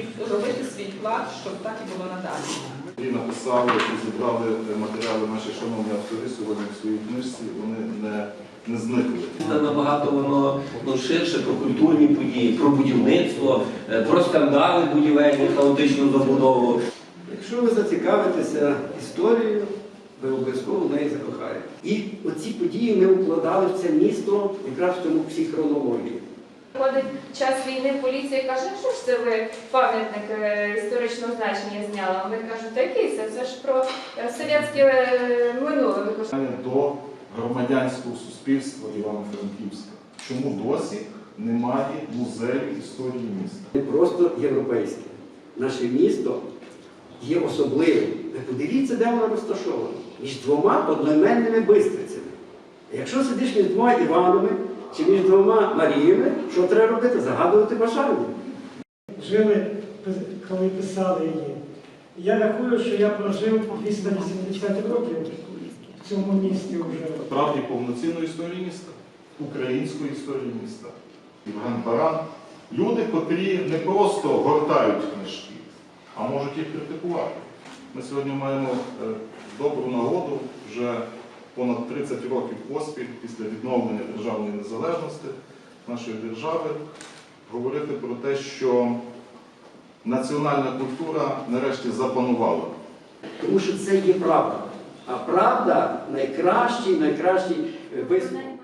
І було надалі. написали і зібрали матеріали наші шановні автори сьогодні в своїй книжці, вони не, не зникли. Набагато воно ну, ширше про культурні події, про будівництво, е, про скандали будівельні, хаотичну забудову. Якщо ви зацікавитеся історією, ви обов'язково в неї закохаєте. І оці події ми укладали в це місто якраз в цьому психронології. Ходить час війни, поліція каже, що ж це ви пам'ятник е, історичного значення зняли? А Вони кажуть, та який це? Це ж про е, совєтське е, минуле. Ви кажете, Питання до громадянського суспільства Івано-Франківська. Чому досі немає музею історії міста? Не просто європейське. Наше місто є особливим. Ви подивіться, де воно розташовано. Між двома одноіменними бистрицями. Якщо сидиш між двома Іванами чи між двома Маріями, що треба робити? Загадувати бажання. жили, коли писали її. Я рахую, що я прожив 280 років в цьому місті вже. Справді повноцінної історії міста, української історії міста. Євген Баран. Люди, котрі не просто гортають книжки, а можуть їх критикувати. Ми сьогодні маємо е, добру нагоду вже понад 30 років поспіль після відновлення державної незалежності нашої держави говорити про те, що національна культура нарешті запанувала. Тому що це є правда. А правда найкращий, найкращий висновок.